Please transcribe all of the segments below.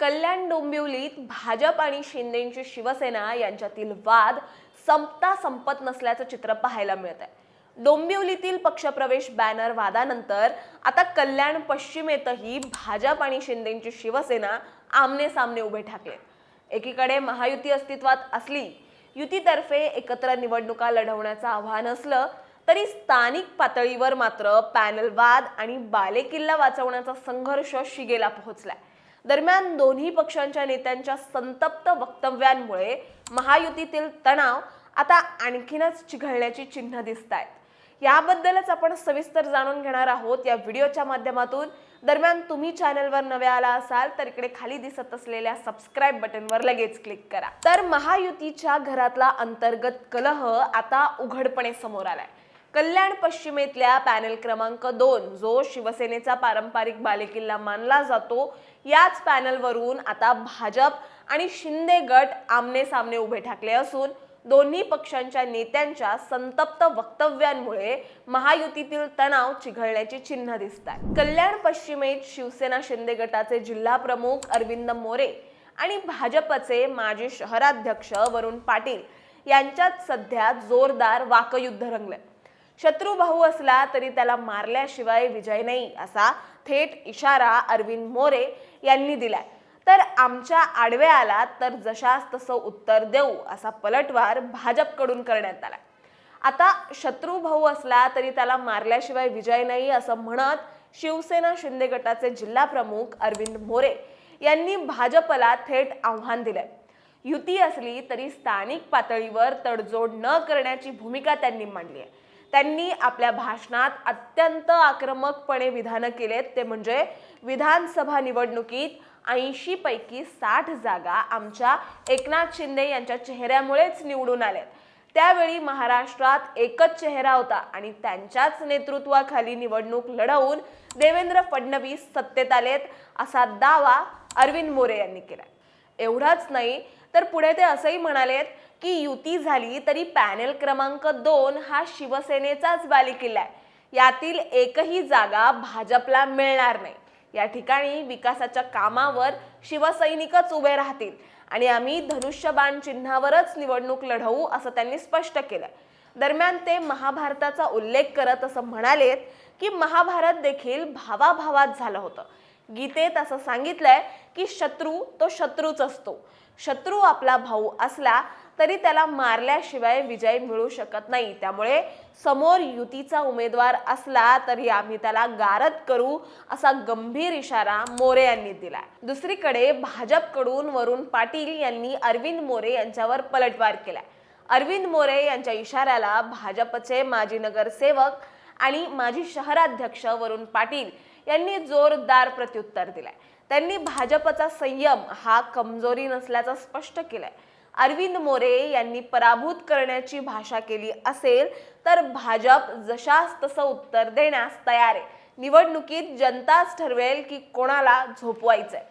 कल्याण डोंबिवलीत भाजप आणि शिंदेची शिवसेना यांच्यातील वाद संपता संपत नसल्याचं चित्र पाहायला मिळत आहे डोंबिवलीतील पक्षप्रवेश बॅनर वादानंतर आता कल्याण पश्चिमेतही भाजप आणि शिंदेची शिवसेना आमने सामने उभे ठाकले. एकीकडे महायुती अस्तित्वात असली युतीतर्फे एकत्र निवडणुका लढवण्याचं आव्हान असलं तरी स्थानिक पातळीवर मात्र पॅनलवाद आणि बालेकिल्ला वाचवण्याचा संघर्ष शिगेला पोहोचलाय. दरम्यान दोन्ही पक्षांच्या नेत्यांच्या संतप्त वक्तव्यांमुळे महायुतीतील तणाव आता आणखीनच चिघळण्याची चिन्ह दिसत आहेत याबद्दलच आपण सविस्तर जाणून घेणार आहोत. या व्हिडिओच्या माध्यमातून दरम्यान तुम्ही चॅनलवर नवे आला असाल तर इकडे खाली दिसत असलेल्या सबस्क्राईब बटनवर लगेच क्लिक करा. तर महायुतीच्या घरातला अंतर्गत कलह आता उघडपणे समोर आलाय. कल्याण पश्चिमेतल्या पॅनल क्रमांक दोन जो शिवसेनेचा पारंपरिक बालेकिल्ला मानला जातो याच पॅनलवरून आता भाजप आणि शिंदे गट आमने सामने उभे ठाकले असून दोन्ही पक्षांच्या नेत्यांच्या संतप्त वक्तव्यांमुळे महायुतीतील तणाव चिघळण्याची चिन्ह दिसत आहे कल्याण पश्चिमेत शिवसेना शिंदे गटाचे जिल्हा प्रमुख अरविंद मोरे आणि भाजपचे माजी शहराध्यक्ष वरुण पाटील यांच्यात सध्या जोरदार वाकयुद्ध रंगले शत्रू भाऊ असला तरी त्याला मारल्याशिवाय विजय नाही असा थेट इशारा अरविंद मोरे यांनी दिलाय. तर आमच्या आडवे आला तर जशास तसं उत्तर देऊ असा पलटवार भाजपकडून करण्यात आला आता शत्रू भाऊ असला तरी त्याला मारल्याशिवाय विजय नाही असं म्हणत शिवसेना शिंदे गटाचे जिल्हा प्रमुख अरविंद मोरे यांनी भाजपला थेट आव्हान दिलंय. युती असली तरी स्थानिक पातळीवर तडजोड न करण्याची भूमिका त्यांनी मांडली आहे. त्यांनी आपल्या भाषणात अत्यंत आक्रमकपणे विधानं केलेत. ते म्हणजे विधानसभा निवडणुकीत ऐंशी पैकी साठ जागा आमच्या एकनाथ शिंदे यांच्या चेहऱ्यामुळेच निवडून आल्यात. त्यावेळी महाराष्ट्रात एकच चेहरा होता आणि त्यांच्याच नेतृत्वाखाली निवडणूक लढवून देवेंद्र फडणवीस सत्तेत आलेत असा दावा अरविंद मोरे यांनी केला एवढाच नाही तर पुढे ते असंही म्हणालेत की युती झाली तरी पॅनेल क्रमांक दोन हा शिवसेनेचाच बालेकिल्ला आहे. यातील एकही जागा भाजपला मिळणार नाही. या ठिकाणी विकासाच्या कामावर शिवसैनिकच उभे राहतील आणि आम्ही धनुष्यबाण चिन्हावरच निवडणूक लढवू असं त्यांनी स्पष्ट केलं दरम्यान ते महाभारताचा उल्लेख करत असं म्हणालेत की महाभारत देखील भावाभावात झालं होतं. गीतेत असं सांगितलंय की शत्रू तो शत्रूच असतो. शत्रू आपला भाऊ असला तरी त्याला मारल्याशिवाय विजय मिळू शकत नाही. त्यामुळे समोर युतीचा उमेदवार असला तरी आम्ही त्याला गारद करू असा गंभीर इशारा मोरे यांनी दिला दुसरीकडे भाजपकडून वरुण पाटील यांनी अरविंद मोरे यांच्यावर पलटवार केला अरविंद मोरे यांच्या इशाऱ्याला भाजपचे माजी नगरसेवक आणि माजी शहराध्यक्ष वरुण पाटील यांनी जोरदार प्रत्युत्तर दिलंय. त्यांनी भाजपचा संयम हा कमजोरी नसल्याचं स्पष्ट केलंय. अरविंद मोरे यांनी पराभूत करण्याची भाषा केली असेल तर भाजप जशास तसं उत्तर देण्यास तयार आहे. निवडणुकीत जनताच ठरवेल की कोणाला झोपवायचंय.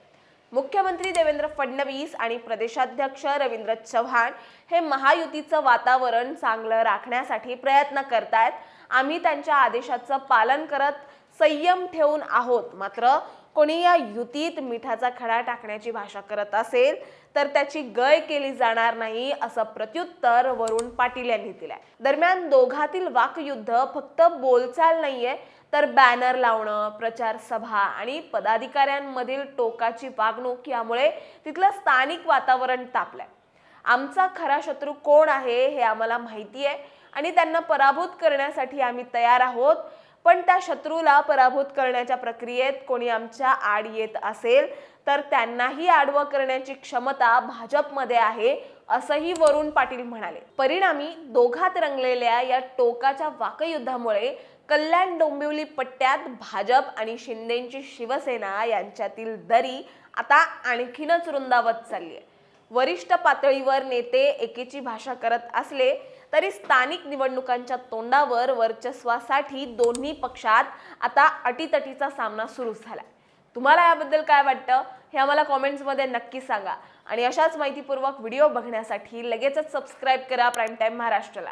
मुख्यमंत्री देवेंद्र फडणवीस आणि प्रदेशाध्यक्ष रवींद्र चव्हाण हे महायुतीचं वातावरण चांगलं राखण्यासाठी प्रयत्न करतायत. आम्ही त्यांच्या आदेशाचं पालन करत संयम ठेवून आहोत. मात्र कोणी या युतीत मिठाचा खडा टाकण्याची भाषा करत असेल तर त्याची गय केली जाणार नाही असं प्रत्युत्तर वरुण पाटील यांनी दिलंय. दरम्यान दोघातील वाकयुद्ध फक्त बोलचाल नाहीये तर बॅनर लावणं प्रचार सभा आणि पदाधिकाऱ्यांमधील टोकाची वागणूक यामुळे तिथलं स्थानिक वातावरण तापलंय. आमचा खरा शत्रू कोण आहे हे आम्हाला माहिती आहे आणि त्यांना पराभूत करण्यासाठी आम्ही तयार आहोत. पण त्या शत्रूला पराभूत करण्याच्या प्रक्रियेत कोणी आमच्या आड येत असेल तर त्यांनाही आडवं करण्याची क्षमता भाजपमध्ये आहे असंही वरुण पाटील म्हणाले. परिणामी दोघात रंगलेल्या या टोकाच्या वाकयुद्धामुळे कल्याण डोंबिवली पट्ट्यात भाजप आणि शिंदेची शिवसेना यांच्यातील दरी आता आणखीनच रुंदावत चालली आहे. वरिष्ठ पातळीवर नेते एकेची भाषा करत असले तरी स्थानिक निवडणुकांच्या तोंडावर वर्चस्वासाठी दोन्ही पक्षात आता अटीतटीचा सामना सुरू झाला तुम्हाला याबद्दल काय वाटतं? हे आम्हाला कॉमेंट्समध्ये नक्की सांगा. आणि अशाच माहितीपूर्वक व्हिडिओ बघण्यासाठी लगेचच सबस्क्राईब करा प्राईम टाईम महाराष्ट्राला.